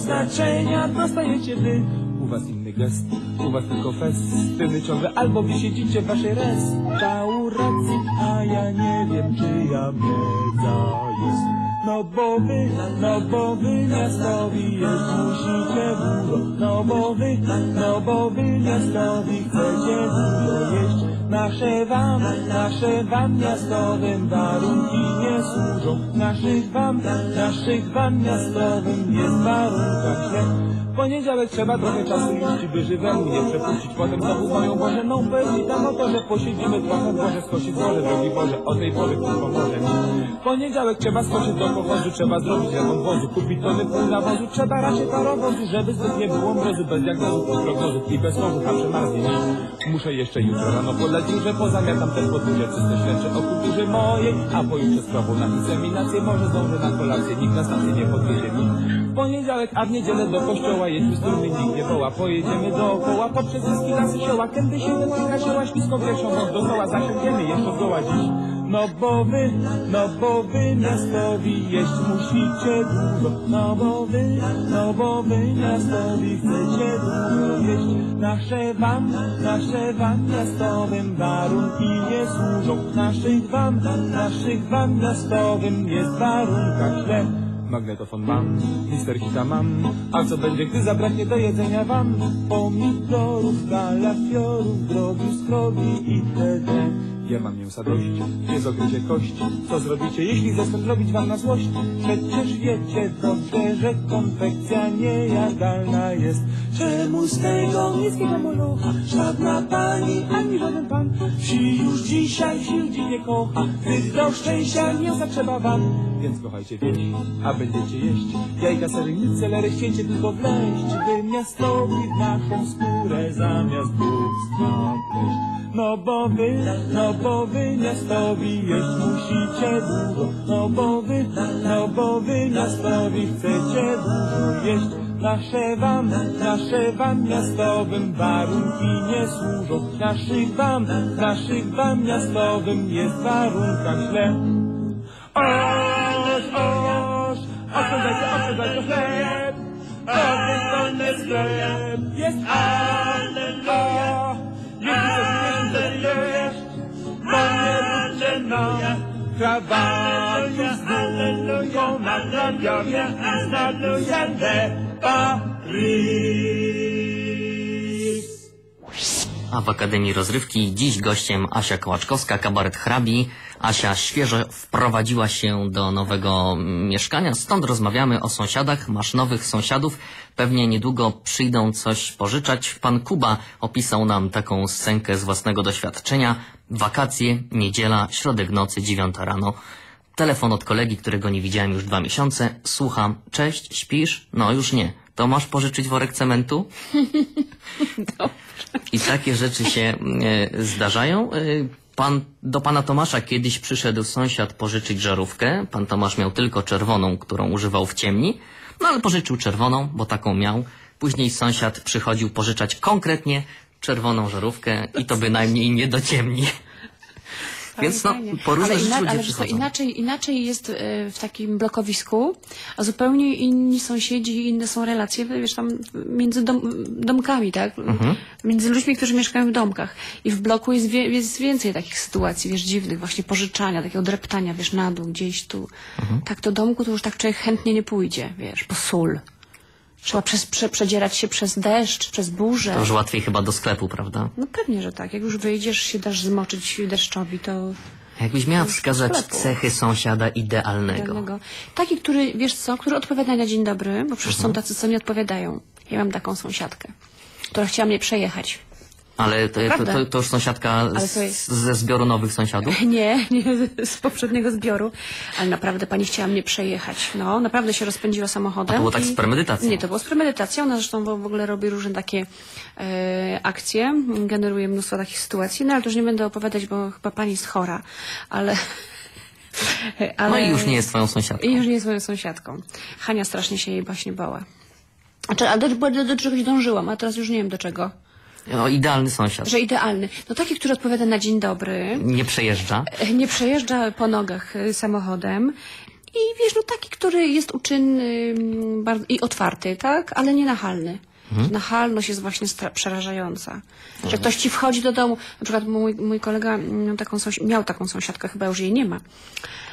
znaczenia dostajecie wy. U was inny gest, u was tylko festyny ciągle, albo wy siedzicie w waszej restauracji, a ja nie wiem, czyja miedza jest. No bo wy, no bo wy miastowi jeść musicie dużo, no bo wy, no bo wy miastowi chcecie dużo jeść. Nasze wam, nasze wam miastowym warunki nie służą. Naszych wam, naszych wam miastowym jest warunkach źle. W poniedziałek trzeba trochę czasu iść, by żywemu nie przepuścić. Potem znowu moją Bożeną pełni na motorze. Posiedzimy trochę, Boże skosić Boże, drogi Boże, o tej porze Kto pomoże poniedziałek trzeba skoczyć do powozu, trzeba zrobić remont wozu, kupić tony pół nawozu. Trzeba raczej parowozu, żeby zbyt nie było mrozu, bez diagnozów i prognozów i bez słowów, a przemarznie mi. Muszę jeszcze jutro rano podać że pozamiatam te podróże, czysto świadczy o kulturze mojej, a pojutrze sprawą na inseminację, może zdążę na kolację, nikt na stację nie podwiezie mi. W poniedziałek, a w niedzielę do kościoła jedźmy z tłumy, nikt nie woła, pojedziemy dookoła, poprzez wszystkie lasy sioła, kędy się kilka sioła, śliską piersią, wąż dookoła, zasięgniemy jeszcze zgoła dziś. No bo wy, no bo wy miastowi jeść musicie dużo, no bo wy, no bo wy miastowi chcecie dużo jeść. Nasze wam, nasze wam miastowym warunki nie służą, naszych wam, naszych wam miastowym jest warunkach źle. Magnetofon mam, mister hita mam, a co będzie, gdy zabraknie do jedzenia wam? Pomidorów, kalafiorów, drobiu, skrobi itd. Ja mam mięsa dość, nie zogryzie kość. Co zrobicie, jeśli zechcę zrobić wam na złość? Przecież wiecie dobrze, że konfekcja niejadalna jest. Czemu z tego niskiego molocha żadna pani ani żaden pan wsi już dzisiaj się ludzi nie kocha, gdy do szczęścia mięsa trzeba wam. Więc kochajcie wieś, a będziecie jeść jajka, sery, nic, celery, chcięcie tylko wleść, by miastowi naszą skórę zamiast bóstwa pleść. No bo wy, no bo wy miastowi jeść musicie dużo, no bo wy, no bo wy miastowi chcecie dużo jeść. Nasze wam, nasze wam miastowym warunki nie służą, naszych wam, naszych wam miastowym jest warunkach źle. Oż, oż, oszczędzajcie, oszczędzajcie chleb, to wygodny sklep jest Alleluja. I znaduję Paris. A w Akademii Rozrywki dziś gościem Asia Kołaczkowska, kabaret hrabi. Asia świeżo wprowadziła się do nowego mieszkania, stąd rozmawiamy o sąsiadach. Masz nowych sąsiadów, pewnie niedługo przyjdą coś pożyczać. Pan Kuba opisał nam taką scenkę z własnego doświadczenia. Wakacje, niedziela, środek nocy, dziewiąta rano. Telefon od kolegi, którego nie widziałem już dwa miesiące. Słucham. Cześć, śpisz? No już nie. To masz pożyczyć worek cementu? I takie rzeczy się e, zdarzają. E, Pan, do pana Tomasza kiedyś przyszedł sąsiad pożyczyć żarówkę. Pan Tomasz miał tylko czerwoną, którą używał w ciemni. No ale pożyczył czerwoną, bo taką miał. Później sąsiad przychodził pożyczać konkretnie czerwoną żarówkę i to bynajmniej nie do ciemni. Więc no, po różne ale, ludzie ale przychodzą. inaczej, inaczej jest e, w takim blokowisku, a zupełnie inni sąsiedzi i inne są relacje, wiesz, tam między dom, domkami, tak? Mhm. Między ludźmi, którzy mieszkają w domkach. I w bloku jest, wie, jest więcej takich sytuacji, wiesz, dziwnych, właśnie pożyczania, takiego dreptania, wiesz, na dół, gdzieś tu. Mhm. Tak do domku to już tak człowiek chętnie nie pójdzie, wiesz, po sól. Trzeba przez, prze, przedzierać się przez deszcz, przez burzę. To już łatwiej chyba do sklepu, prawda? No pewnie, że tak. Jak już wyjdziesz, się dasz zmoczyć deszczowi, to Jakbyś miała wskazać sklepu. cechy sąsiada idealnego. Idealnego. Taki, który, wiesz co, który odpowiada na dzień dobry, bo przecież Mhm. są tacy, co nie odpowiadają. Ja mam taką sąsiadkę, która chciała mnie przejechać. Ale to, to, Prawda. to, to już sąsiadka z, ze zbioru nowych sąsiadów? Nie, nie z poprzedniego zbioru, ale naprawdę pani chciała mnie przejechać. No, naprawdę się rozpędziła samochodem. A to było tak i- z premedytacją? Nie, to było z premedytacją. Ona zresztą w w ogóle robi różne takie e, akcje, generuje mnóstwo takich sytuacji, no ale to już nie będę opowiadać, bo chyba pani jest chora, ale... ale No i już nie jest twoją sąsiadką. I już nie jest moją sąsiadką. Hania strasznie się jej właśnie bała. Znaczy, ale do, do, do czegoś dążyłam, a teraz już nie wiem do czego. O, idealny sąsiad. Że idealny. No taki, który odpowiada na dzień dobry, Nie przejeżdża. nie przejeżdża po nogach y, samochodem I wiesz, no taki, który jest uczynny mm, i otwarty, tak? Ale nie nachalny. Nachalność jest właśnie przerażająca. Że ktoś ci wchodzi do domu, na przykład mój, mój kolega miał taką, miał taką sąsiadkę, chyba już jej nie ma.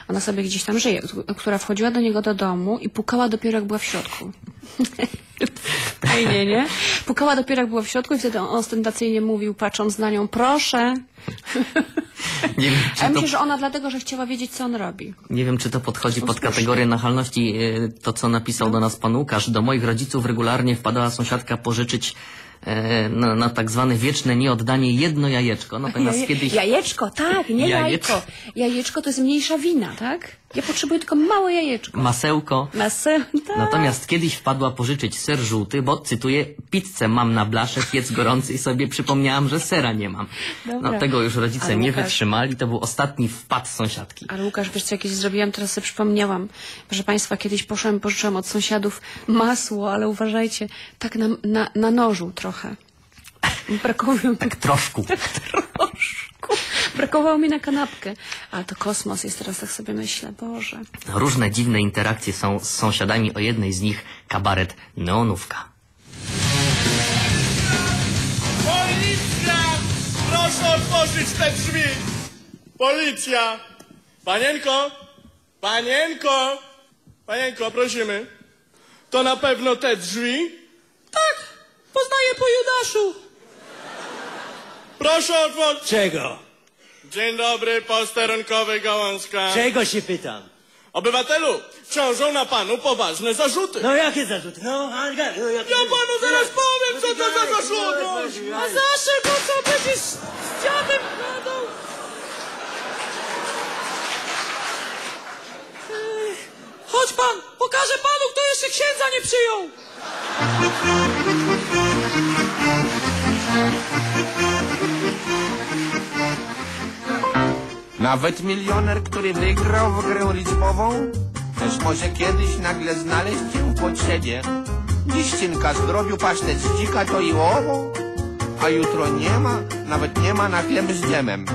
Ona sobie gdzieś tam żyje, która wchodziła do niego do domu i pukała dopiero jak była w środku. Fajnie, nie? Pukała dopiero jak była w środku i wtedy on ostentacyjnie mówił, patrząc na nią, proszę. Nie wiem, czy ja to, myślę, że ona dlatego, że chciała wiedzieć, co on robi. nie wiem, czy to podchodzi pod kategorię nachalności, e, to co napisał do nas pan Łukasz. Do moich rodziców regularnie wpadała sąsiadka pożyczyć e, na, na tak zwane wieczne nieoddanie jedno jajeczko. Natomiast Jaje- kiedyś... Jajeczko, tak, nie Jajeczko. jajko. Jajeczko to jest mniejsza wina, tak? Ja potrzebuję tylko małe jajeczko. Masełko. Masę, tak. Natomiast kiedyś wpadła pożyczyć ser żółty, bo cytuję, pizzę mam na blasze, piec gorący i sobie przypomniałam, że sera nie mam. Dobra. No tego już rodzice Ale nie Łukasz- wytrzymali, to był ostatni wpad sąsiadki. Ale Łukasz, wiesz co jakieś zrobiłam? Teraz sobie przypomniałam. Proszę Państwa, kiedyś poszłam, pożyczyłam od sąsiadów masło, ale uważajcie, tak na, na, na nożu trochę. Brakowało mi Tak troszkę. troszkę. Brakowało mi na kanapkę. Ale to kosmos jest teraz, tak sobie myślę. Boże. Różne dziwne interakcje są z sąsiadami, o jednej z nich kabaret Neonówka. Policja! Proszę otworzyć te drzwi! Policja! Panienko! Panienko! Panienko, prosimy. To na pewno te drzwi? Tak! Poznaję po Judaszu! Proszę otworzyć... Czego? Dzień dobry, posterunkowy Gałązka. Czego się pytam? Obywatelu, ciążą na panu poważne zarzuty. No jakie zarzuty? No, Anga, no jakie... Ja panu zaraz powiem, co to za zarzuty! A zawsze go co będziesz z dziadem gadał? Chodź pan, pokażę panu, kto jeszcze księdza nie przyjął. Nawet milioner, który wygrał w grę liczbową, też może kiedyś nagle znaleźć się w potrzebie. Dziś cinka zdrowiu, pasztet z dzika to i owo, a jutro nie ma, nawet nie ma na chleb z dżemem.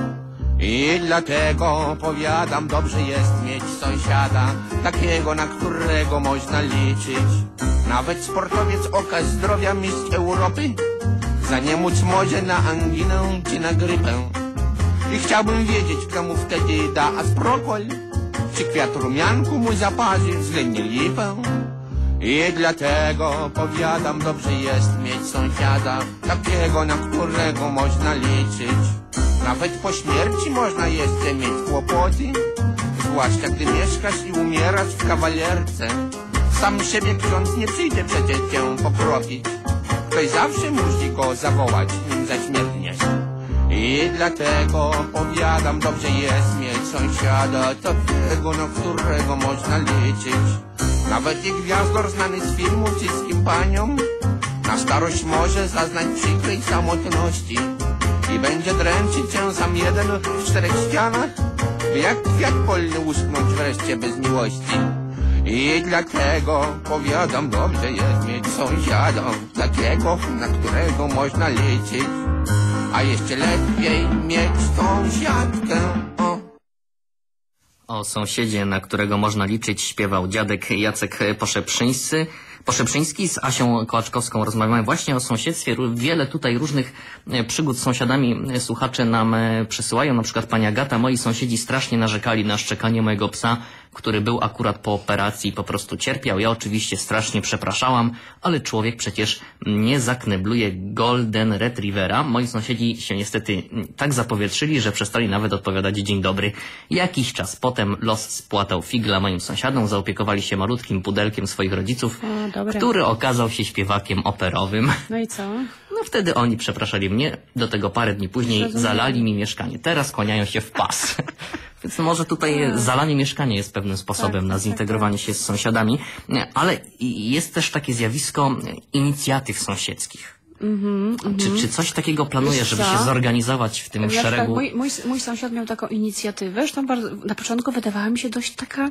I dlatego powiadam, dobrze jest mieć sąsiada, takiego, na którego można liczyć. Nawet sportowiec oka zdrowia, mistrz Europy, za nie może na anginę czy na grypę. I chciałbym wiedzieć, kto mu wtedy da asprokol, czy kwiat rumianku mu zaparzy względnie lipę. I dlatego powiadam, dobrze jest mieć sąsiada, takiego, na którego można liczyć. Nawet po śmierci można jeszcze mieć kłopoty, zwłaszcza gdy mieszkasz i umierasz w kawalerce. Sam siebie ksiądz nie przyjdzie przecież cię pokropić. Ktoś zawsze musi go zawołać, nim zaśmiertniesz. I dlatego powiadam, dobrze jest mieć sąsiada, takiego, na którego można liczyć. Nawet i gwiazdor znany z filmu wszystkim paniom, na starość może zaznać przykrej samotności. I będzie dręczyć cię sam jeden w czterech ścianach, jak kwiat polny uschnąć wreszcie bez miłości. I dlatego powiadam, dobrze jest mieć sąsiada, takiego, na którego można liczyć. A jeszcze lepiej mieć sąsiadkę. O. O sąsiedzie, na którego można liczyć, śpiewał dziadek Jacek Poszeprzyńscy. Poszeprzyński z Asią Kołaczkowską rozmawiamy właśnie o sąsiedztwie. Wiele tutaj różnych e, przygód z sąsiadami e, słuchacze nam e, przysyłają. Na przykład pani Agata, moi sąsiedzi strasznie narzekali na szczekanie mojego psa, który był akurat po operacji i po prostu cierpiał. Ja oczywiście strasznie przepraszałam, ale człowiek przecież nie zaknebluje Golden Retrievera. Moi sąsiedzi się niestety tak zapowietrzyli, że przestali nawet odpowiadać dzień dobry. Jakiś czas potem los spłatał figla moim sąsiadom, zaopiekowali się malutkim pudelkiem swoich rodziców, Który okazał się śpiewakiem operowym. No i co? No wtedy oni przepraszali mnie, do tego parę dni później Zrozumiałam. zalali mi mieszkanie. Teraz kłaniają się w pas. Więc może tutaj zalanie mieszkania jest pewnym sposobem Tak, na tak, zintegrowanie się z sąsiadami, ale jest też takie zjawisko inicjatyw sąsiedzkich. Czy, czy coś takiego planujesz, żeby się zorganizować w tym szeregu? mój, mój, mój sąsiad miał taką inicjatywę, zresztą bardzo, na początku wydawała mi się dość taka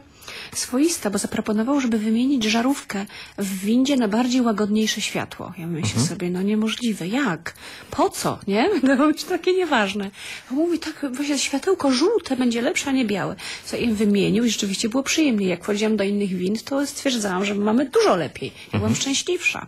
swoista, bo zaproponował, żeby wymienić żarówkę w windzie na bardziej łagodniejsze światło. Ja myślę Mhm. sobie, no niemożliwe, jak? Po co, nie? Wydawało mi się takie nieważne. On mówi tak, właśnie światełko żółte będzie lepsze, a nie białe. Co im wymienił i rzeczywiście było przyjemnie. Jak wchodziłam do innych wind, to stwierdzałam, że mamy dużo lepiej. Ja byłam szczęśliwsza.